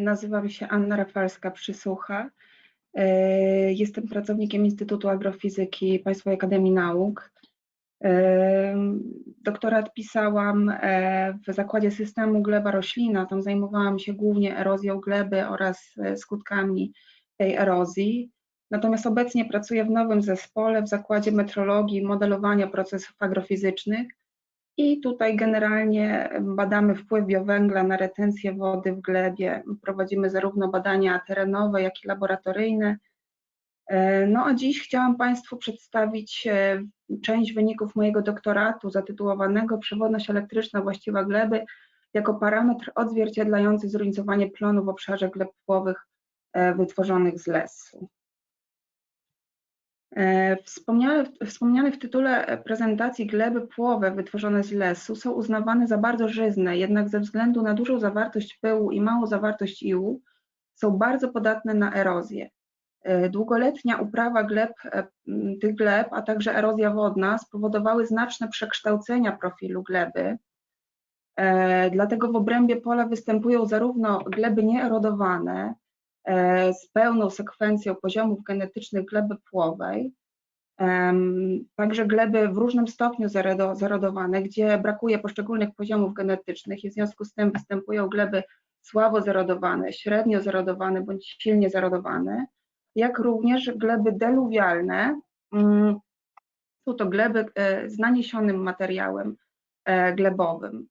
Nazywam się Anna Rafalska-Przysłucha. Jestem pracownikiem Instytutu Agrofizyki Państwowej Akademii Nauk. Doktorat pisałam e, w zakładzie systemu gleba roślina. Tam zajmowałam się głównie erozją gleby oraz e, skutkami tej erozji. Natomiast obecnie pracuję w nowym zespole w zakładzie metrologii modelowania procesów agrofizycznych i tutaj generalnie badamy wpływ biowęgla na retencję wody w glebie. Prowadzimy zarówno badania terenowe, jak i laboratoryjne. E, no a dziś chciałam Państwu przedstawić e, część wyników mojego doktoratu zatytułowanego Przewodność elektryczna właściwa gleby jako parametr odzwierciedlający zróżnicowanie plonu w obszarze gleb płowych e, wytworzonych z lesu. E, wspomniane, w tytule prezentacji gleby płowe wytworzone z lesu są uznawane za bardzo żyzne, jednak ze względu na dużą zawartość pyłu i małą zawartość iłu są bardzo podatne na erozję. E, długoletnia uprawa gleb, e, tych gleb, a także erozja wodna spowodowały znaczne przekształcenia profilu gleby. Dlatego w obrębie pola występują zarówno gleby nieerodowane, z pełną sekwencją poziomów genetycznych gleby płowej, także gleby w różnym stopniu zarodowane, gdzie brakuje poszczególnych poziomów genetycznych i w związku z tym występują gleby słabo zarodowane, średnio zarodowane bądź silnie zarodowane, jak również gleby deluwialne, mm, są to gleby e, z naniesionym materiałem e, glebowym.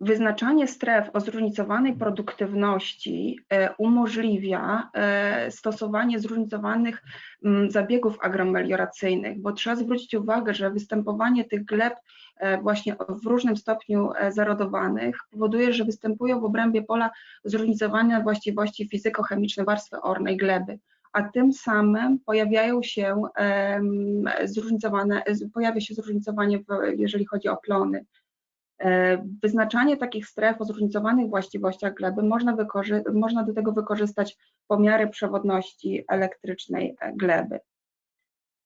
Wyznaczanie stref o zróżnicowanej produktywności e, umożliwia e, stosowanie zróżnicowanych mm, zabiegów agromelioracyjnych, bo trzeba zwrócić uwagę, że występowanie tych gleb e, właśnie w różnym stopniu zarodowanych powoduje, że występują w obrębie pola zróżnicowane właściwości fizykochemiczne warstwy ornej gleby a tym samym pojawiają się zróżnicowane, pojawia się zróżnicowanie, jeżeli chodzi o plony. E, wyznaczanie takich stref o zróżnicowanych właściwościach gleby można, można do tego wykorzystać pomiary przewodności elektrycznej e, gleby.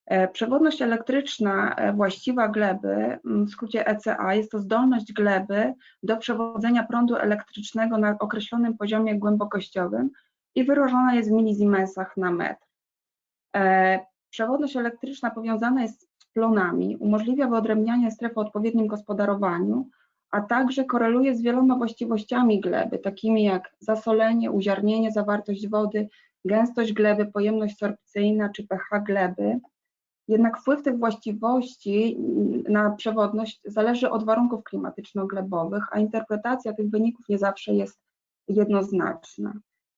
E, przewodność elektryczna właściwa gleby, w skrócie ECA, jest to zdolność gleby do przewodzenia prądu elektrycznego na określonym poziomie głębokościowym i wyrażona jest w milisiemensach na metr. Przewodność elektryczna powiązana jest z plonami, umożliwia wyodrębnianie stref o odpowiednim gospodarowaniu a także koreluje z wieloma właściwościami gleby, takimi jak zasolenie, uziarnienie, zawartość wody, gęstość gleby, pojemność sorpcyjna czy pH gleby. Jednak wpływ tych właściwości na przewodność zależy od warunków klimatyczno-glebowych, a interpretacja tych wyników nie zawsze jest jednoznaczna.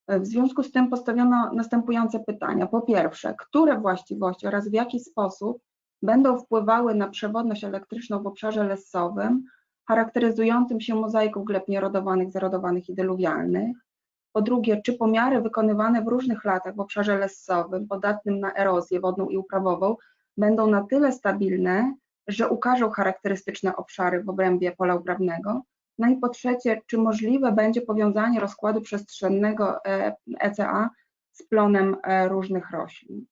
W związku z tym postawiono następujące pytania. Po pierwsze, które właściwości oraz w jaki sposób będą wpływały na przewodność elektryczną w obszarze lesowym charakteryzującym się mozaiką gleb nierodowanych, zarodowanych i deluwialnych. Po drugie, czy pomiary wykonywane w różnych latach w obszarze lesowym, podatnym na erozję wodną i uprawową, będą na tyle stabilne, że ukażą charakterystyczne obszary w obrębie pola uprawnego. No i po trzecie, czy możliwe będzie powiązanie rozkładu przestrzennego ECA z plonem e, różnych roślin.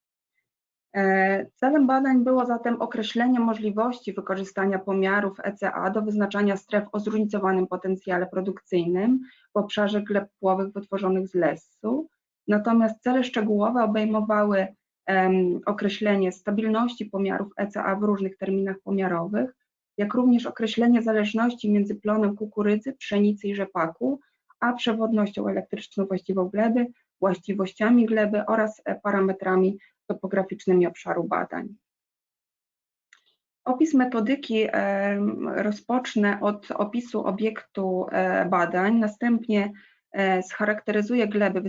E, celem badań było zatem określenie możliwości wykorzystania pomiarów ECA do wyznaczania stref o zróżnicowanym potencjale produkcyjnym w obszarze gleb płowych wytworzonych z lesu. Natomiast cele szczegółowe obejmowały um, określenie stabilności pomiarów ECA w różnych terminach pomiarowych, jak również określenie zależności między plonem kukurydzy, pszenicy i rzepaku, a przewodnością elektryczną właściwą gleby, właściwościami gleby oraz e, parametrami topograficznymi obszaru badań. Opis metodyki rozpocznę od opisu obiektu e, badań, następnie e, scharakteryzuję gleby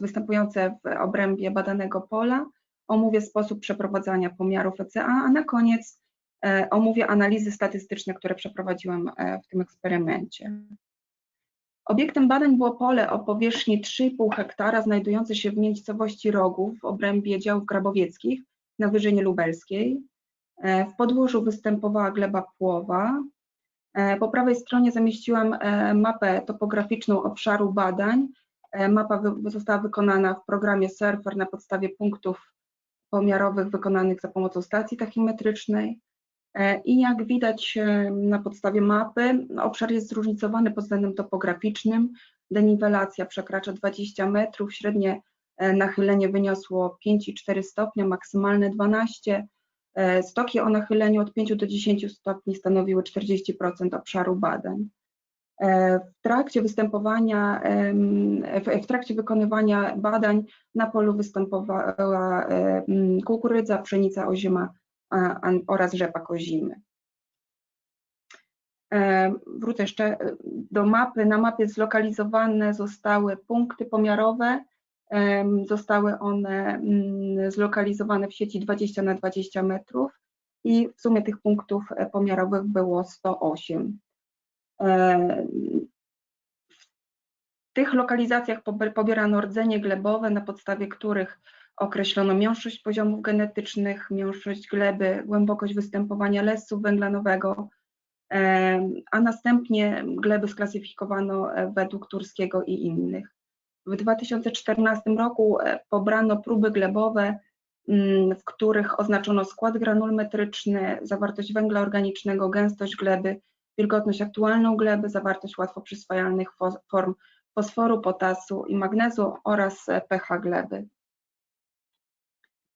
występujące w obrębie badanego pola, omówię sposób przeprowadzania pomiarów ECA, a na koniec e, omówię analizy statystyczne, które przeprowadziłam w tym eksperymencie. Obiektem badań było pole o powierzchni 3,5 hektara znajdujące się w miejscowości Rogów w obrębie działów grabowieckich na Wyżynie Lubelskiej. E, w podłożu występowała gleba płowa. E, po prawej stronie zamieściłam e, mapę topograficzną obszaru badań. Mapa została wykonana w programie Surfer na podstawie punktów pomiarowych wykonanych za pomocą stacji tachymetrycznej. E, I jak widać e, na podstawie mapy, obszar jest zróżnicowany pod względem topograficznym. Deniwelacja przekracza 20 metrów, średnie nachylenie wyniosło 5,4 stopnia, maksymalne 12. Stoki o nachyleniu od 5 do 10 stopni stanowiły 40% obszaru badań. W trakcie występowania, w trakcie wykonywania badań na polu występowała kukurydza, pszenica ozima oraz rzepak kozimy. Wrócę jeszcze do mapy. Na mapie zlokalizowane zostały punkty pomiarowe. Zostały one zlokalizowane w sieci 20 na 20 metrów i w sumie tych punktów pomiarowych było 108. W tych lokalizacjach pobierano rdzenie glebowe, na podstawie których określono miąższość poziomów genetycznych, miąższość gleby, głębokość występowania lesu węglanowego, a następnie gleby sklasyfikowano e, według Turskiego i innych. W 2014 roku e, pobrano próby glebowe, mm, w których oznaczono skład granulmetryczny, zawartość węgla organicznego, gęstość gleby, wilgotność aktualną gleby, zawartość łatwo przyswajalnych form fosforu, potasu i magnezu oraz e, pH gleby.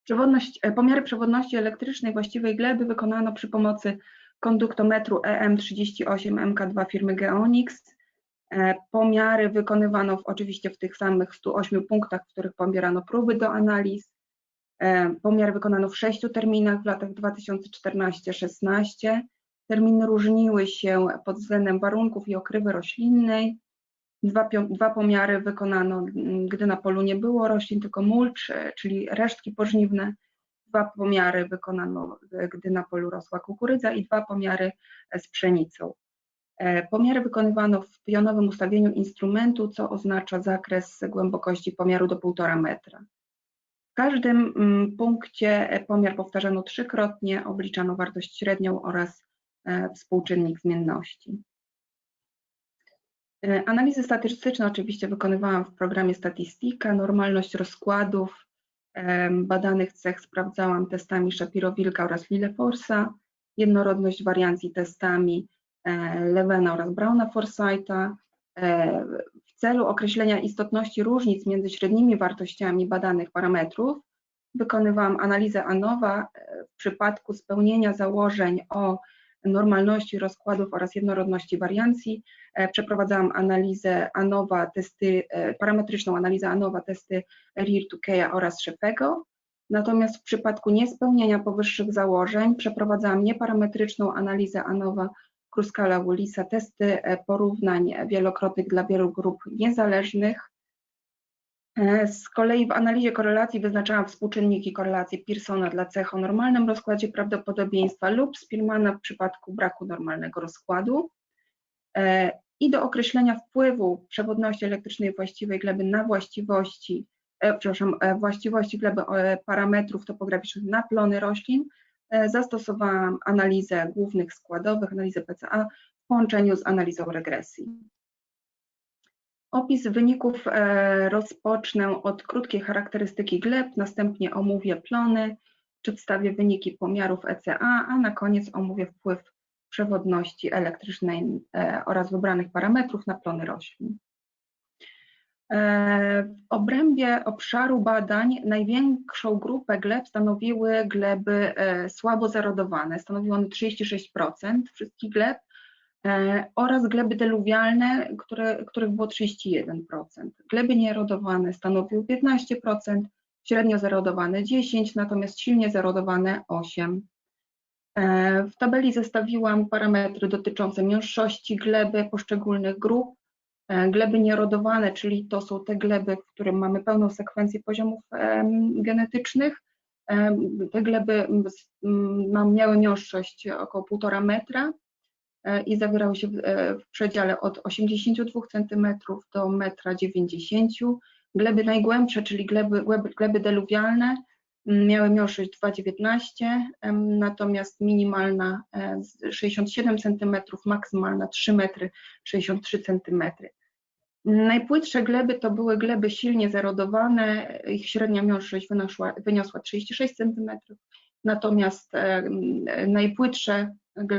Przewodność, e, pomiary przewodności elektrycznej właściwej gleby wykonano przy pomocy konduktometru EM38MK2 firmy Geonix. E, pomiary wykonywano w, oczywiście w tych samych 108 punktach, w których pobierano próby do analiz. Pomiar wykonano w sześciu terminach w latach 2014-16. Terminy różniły się pod względem warunków i okrywy roślinnej. Dwa, dwa pomiary wykonano, gdy na polu nie było roślin, tylko mulcz, czyli resztki pożniwne. Dwa pomiary wykonano, gdy na polu rosła kukurydza i dwa pomiary z pszenicą. E, pomiary wykonywano w pionowym ustawieniu instrumentu, co oznacza zakres głębokości pomiaru do 1,5 metra. W każdym mm, punkcie pomiar powtarzano trzykrotnie, obliczano wartość średnią oraz E, współczynnik zmienności. E, analizy statystyczne oczywiście wykonywałam w programie Statistika, normalność rozkładów e, badanych cech sprawdzałam testami Shapiro-Wilka oraz Lilleforsa, jednorodność wariancji testami Levena oraz Brauna-Forsyta. W celu określenia istotności różnic między średnimi wartościami badanych parametrów wykonywałam analizę ANOVA w przypadku spełnienia założeń o normalności rozkładów oraz jednorodności wariancji. E, przeprowadzałam analizę ANOVA, testy, e, parametryczną analizę ANOVA, testy RIR, Tukeya oraz Szepego. Natomiast w przypadku niespełnienia powyższych założeń przeprowadzałam nieparametryczną analizę ANOVA, Kruskala, Willisa, testy e, porównań wielokrotnych dla wielu grup niezależnych, z kolei w analizie korelacji wyznaczałam współczynniki korelacji Pearsona dla cech o normalnym rozkładzie prawdopodobieństwa lub Spearmana w przypadku braku normalnego rozkładu. E, I do określenia wpływu przewodności elektrycznej właściwej gleby na właściwości, e, przepraszam, właściwości gleby parametrów topograficznych na plony roślin zastosowałam analizę głównych składowych, analizę PCA w połączeniu z analizą regresji. Opis wyników e, rozpocznę od krótkiej charakterystyki gleb, następnie omówię plony, przedstawię wyniki pomiarów ECA, a na koniec omówię wpływ przewodności elektrycznej e, oraz wybranych parametrów na plony roślin. E, w obrębie obszaru badań największą grupę gleb stanowiły gleby słabo zerodowane. Stanowiły one 36% wszystkich gleb, oraz gleby deluwialne, które, których było 31%. Gleby nierodowane stanowiły 15%, średnio zerodowane 10%, natomiast silnie zerodowane 8%. E, w tabeli zestawiłam parametry dotyczące miąższości gleby poszczególnych grup. E, gleby nierodowane, czyli to są te gleby, w których mamy pełną sekwencję poziomów genetycznych. Te gleby miały miąższość około 1,5 metra, E, i zawierały się e, w przedziale od 82 cm do 1,90 m. Gleby najgłębsze, czyli gleby, gleby deluwialne, miały miąższość 2,19, natomiast minimalna 67 e, cm, maksymalna 3 m 63 cm. Najpłytsze gleby to były gleby silnie zerodowane, ich średnia miąższość wyniosła, wyniosła 36 cm, natomiast najpłytsze,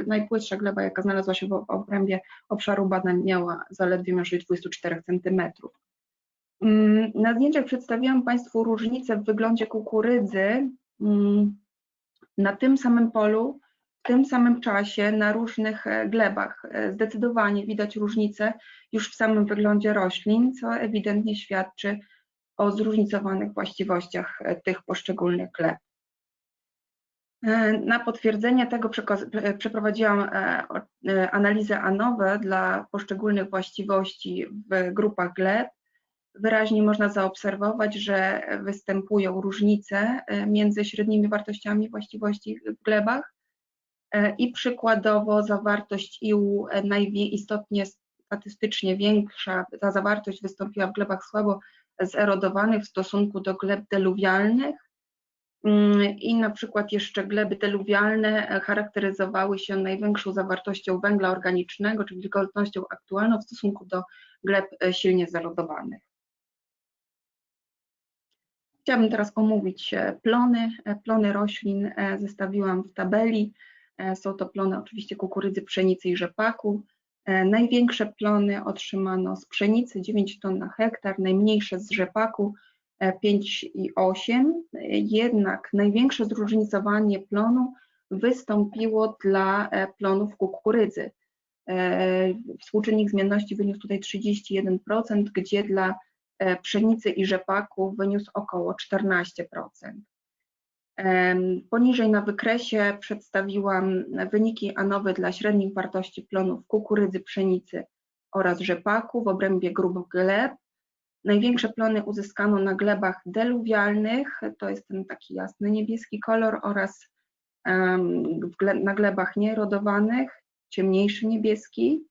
najpłytsza gleba, jaka znalazła się w obrębie obszaru badań, miała zaledwie możliwość 24 cm. Na zdjęciach przedstawiłam Państwu różnicę w wyglądzie kukurydzy mm, na tym samym polu, w tym samym czasie, na różnych e, glebach. E, zdecydowanie widać różnice już w samym wyglądzie roślin, co ewidentnie świadczy o zróżnicowanych właściwościach e, tych poszczególnych gleb. Na potwierdzenie tego przeprowadziłam analizę ANOWE dla poszczególnych właściwości w grupach gleb wyraźnie można zaobserwować, że występują różnice e, między średnimi wartościami właściwości w glebach e, i przykładowo zawartość iłu e, najistotnie statystycznie większa, ta zawartość wystąpiła w glebach słabo zerodowanych w stosunku do gleb deluwialnych i na przykład jeszcze gleby deluwialne charakteryzowały się największą zawartością węgla organicznego, czyli wilgotnością aktualną w stosunku do gleb silnie zerodowanych. Chciałabym teraz omówić e, plony. E, plony roślin e, zestawiłam w tabeli. Są to plony oczywiście kukurydzy, pszenicy i rzepaku. Największe plony otrzymano z pszenicy 9 ton na hektar, najmniejsze z rzepaku 5,8. Jednak największe zróżnicowanie plonu wystąpiło dla plonów kukurydzy. Współczynnik zmienności wyniósł tutaj 31%, gdzie dla E, pszenicy i rzepaku wyniósł około 14%. Poniżej na wykresie przedstawiłam wyniki ANOWY dla średnich wartości plonów kukurydzy, pszenicy oraz rzepaku w obrębie grup gleb. Największe plony uzyskano na glebach deluwialnych, to jest ten taki jasny niebieski kolor, oraz na glebach nierodowanych, ciemniejszy niebieski.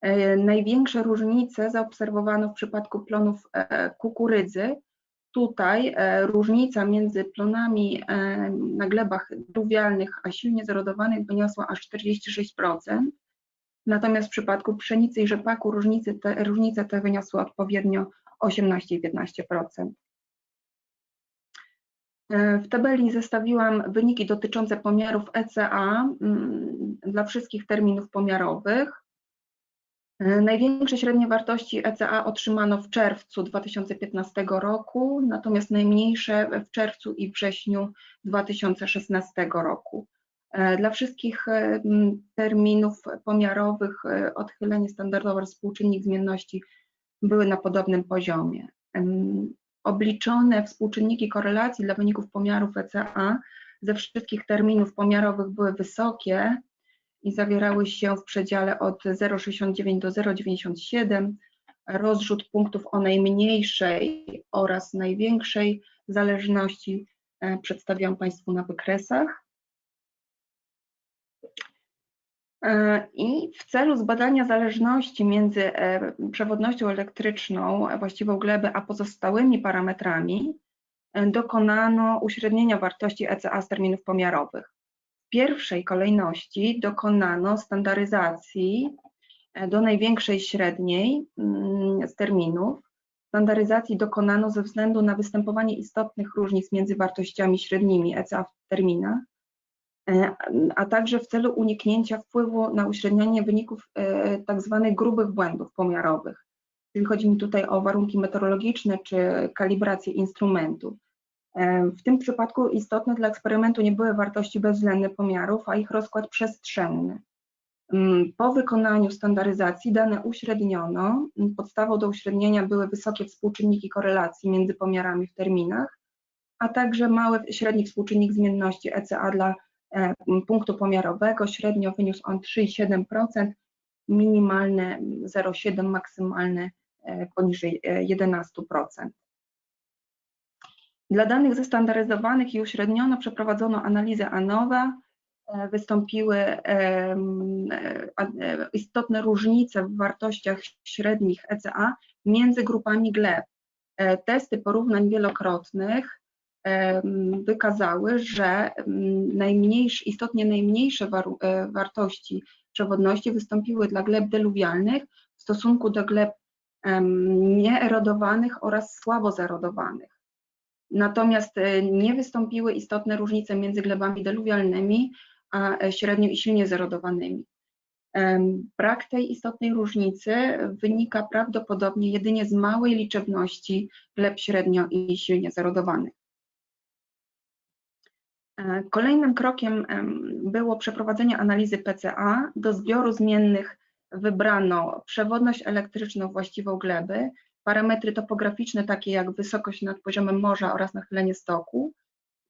E, największe różnice zaobserwowano w przypadku plonów e, kukurydzy. Tutaj e, różnica między plonami na glebach duwialnych a silnie zerodowanych wyniosła aż 46%. Natomiast w przypadku pszenicy i rzepaku różnice te, różnice te wyniosły odpowiednio 18 i 15%. W tabeli zestawiłam wyniki dotyczące pomiarów ECA mm, dla wszystkich terminów pomiarowych. E, największe średnie wartości ECA otrzymano w czerwcu 2015 roku, natomiast najmniejsze w czerwcu i wrześniu 2016 roku. E, dla wszystkich e, terminów pomiarowych odchylenie standardowe współczynnik zmienności były na podobnym poziomie. Obliczone współczynniki korelacji dla wyników pomiarów ECA ze wszystkich terminów pomiarowych były wysokie, i zawierały się w przedziale od 0,69 do 0,97. Rozrzut punktów o najmniejszej oraz największej zależności e, przedstawiam Państwu na wykresach. E, I w celu zbadania zależności między e, przewodnością elektryczną właściwą gleby a pozostałymi parametrami dokonano uśrednienia wartości ECA z terminów pomiarowych pierwszej kolejności dokonano standaryzacji e, do największej średniej mm, z terminów. Standaryzacji dokonano ze względu na występowanie istotnych różnic między wartościami średnimi ECA w terminach, e, a także w celu uniknięcia wpływu na uśrednianie wyników e, tzw. Tak grubych błędów pomiarowych. Czyli chodzi mi tutaj o warunki meteorologiczne czy kalibrację instrumentów. W tym przypadku istotne dla eksperymentu nie były wartości bezwzględne pomiarów, a ich rozkład przestrzenny. Mm, po wykonaniu standaryzacji dane uśredniono. Podstawą do uśrednienia były wysokie współczynniki korelacji między pomiarami w terminach, a także mały średni współczynnik zmienności ECA dla e, punktu pomiarowego. Średnio wyniósł on 3,7%, minimalne 0,7%, maksymalne e, poniżej 11%. E, dla danych zestandaryzowanych i uśredniono przeprowadzono analizę ANOWA, e, wystąpiły e, e, istotne różnice w wartościach średnich ECA między grupami gleb. Testy porównań wielokrotnych wykazały, że najmniejsze, istotnie najmniejsze wartości przewodności wystąpiły dla gleb deluwialnych w stosunku do gleb nieerodowanych oraz słabo zerodowanych. Natomiast e, nie wystąpiły istotne różnice między glebami deluwialnymi a e, średnio i silnie zerodowanymi. Brak tej istotnej różnicy wynika prawdopodobnie jedynie z małej liczebności gleb średnio i silnie zerodowanych. E, kolejnym krokiem było przeprowadzenie analizy PCA. Do zbioru zmiennych wybrano przewodność elektryczną właściwą gleby, parametry topograficzne takie jak wysokość nad poziomem morza oraz nachylenie stoku,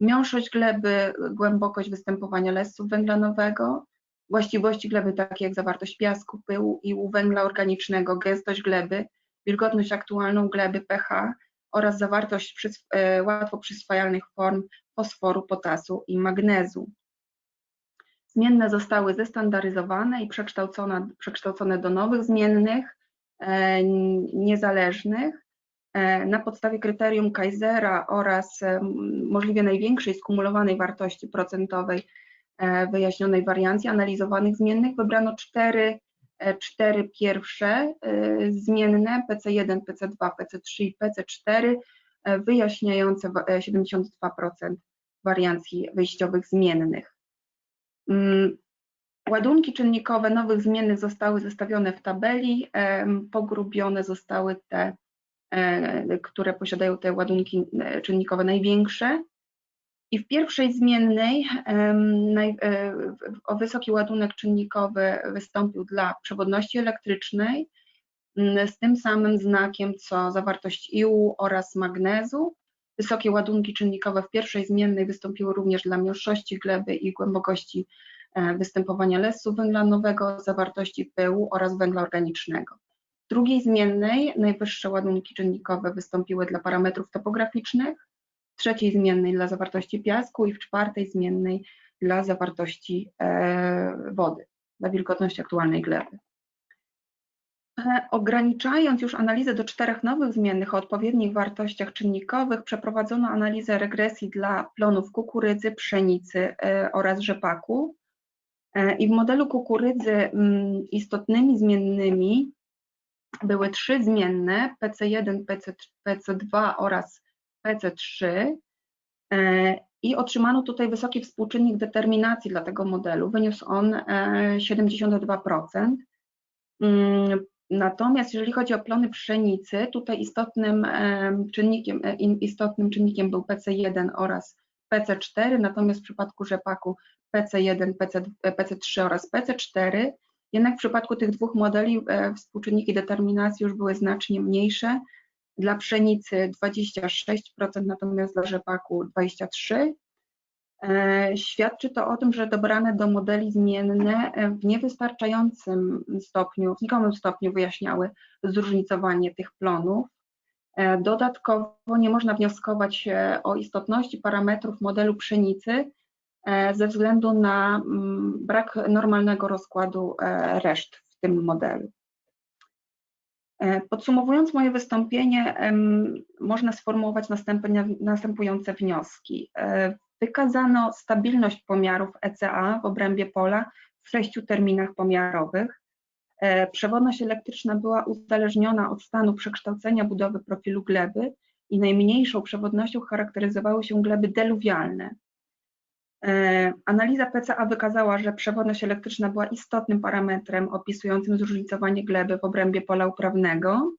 miąższość gleby, głębokość występowania lesów węglanowego, właściwości gleby takie jak zawartość piasku, pyłu i węgla organicznego, gęstość gleby, wilgotność aktualną gleby, pH oraz zawartość e, łatwo przyswajalnych form fosforu, potasu i magnezu. Zmienne zostały zestandaryzowane i przekształcone, przekształcone do nowych zmiennych, e, niezależnych, e, na podstawie kryterium Kaisera oraz e, możliwie największej skumulowanej wartości procentowej wyjaśnionej wariancji analizowanych zmiennych wybrano cztery, cztery pierwsze zmienne PC1, PC2, PC3 i PC4 wyjaśniające 72% wariancji wyjściowych zmiennych. Mm, ładunki czynnikowe nowych zmiennych zostały zestawione w tabeli, pogrubione zostały te, e, które posiadają te ładunki e, czynnikowe największe. I w pierwszej zmiennej e, o wysoki ładunek czynnikowy wystąpił dla przewodności elektrycznej mm, z tym samym znakiem co zawartość iłu oraz magnezu. Wysokie ładunki czynnikowe w pierwszej zmiennej wystąpiły również dla miąższości gleby i głębokości e, występowania lesu węglanowego, zawartości pyłu oraz węgla organicznego. W drugiej zmiennej najwyższe ładunki czynnikowe wystąpiły dla parametrów topograficznych, trzeciej zmiennej dla zawartości piasku i w czwartej zmiennej dla zawartości e, wody, dla wilgotności aktualnej gleby. E, ograniczając już analizę do czterech nowych zmiennych o odpowiednich wartościach czynnikowych, przeprowadzono analizę regresji dla plonów kukurydzy, pszenicy e, oraz rzepaku. I w modelu kukurydzy mm, istotnymi zmiennymi były trzy zmienne, PC1, PC, PC2 oraz PC3 i otrzymano tutaj wysoki współczynnik determinacji dla tego modelu. Wyniósł on 72%. Natomiast jeżeli chodzi o plony pszenicy, tutaj istotnym czynnikiem, e, istotnym czynnikiem był PC1 oraz PC4, natomiast w przypadku rzepaku PC1, PC, PC3 oraz PC4. Jednak w przypadku tych dwóch modeli e, współczynniki determinacji już były znacznie mniejsze. Dla pszenicy 26%, natomiast dla rzepaku 23%. E, świadczy to o tym, że dobrane do modeli zmienne e, w niewystarczającym stopniu, w znikomym stopniu wyjaśniały zróżnicowanie tych plonów. E, dodatkowo nie można wnioskować o istotności parametrów modelu pszenicy ze względu na mm, brak normalnego rozkładu reszt w tym modelu. Podsumowując moje wystąpienie, można sformułować następujące wnioski. Wykazano stabilność pomiarów ECA w obrębie pola w sześciu terminach pomiarowych. E, przewodność elektryczna była uzależniona od stanu przekształcenia budowy profilu gleby i najmniejszą przewodnością charakteryzowały się gleby deluwialne. E, analiza PCA wykazała, że przewodność elektryczna była istotnym parametrem opisującym zróżnicowanie gleby w obrębie pola uprawnego.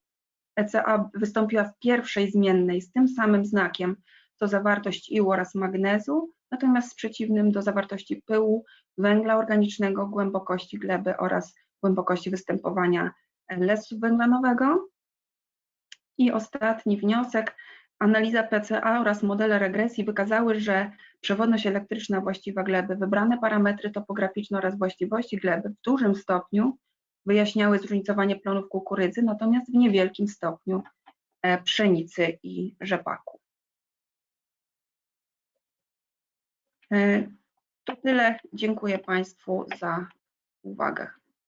ECA wystąpiła w pierwszej zmiennej z tym samym znakiem to zawartość iłu oraz magnezu, natomiast przeciwnym do zawartości pyłu, węgla organicznego, głębokości gleby oraz głębokości występowania lesu węglanowego. I ostatni wniosek. Analiza PCA oraz modele regresji wykazały, że przewodność elektryczna właściwa gleby, wybrane parametry topograficzne oraz właściwości gleby w dużym stopniu wyjaśniały zróżnicowanie plonów kukurydzy, natomiast w niewielkim stopniu e, pszenicy i rzepaku. E, to tyle. Dziękuję Państwu za uwagę.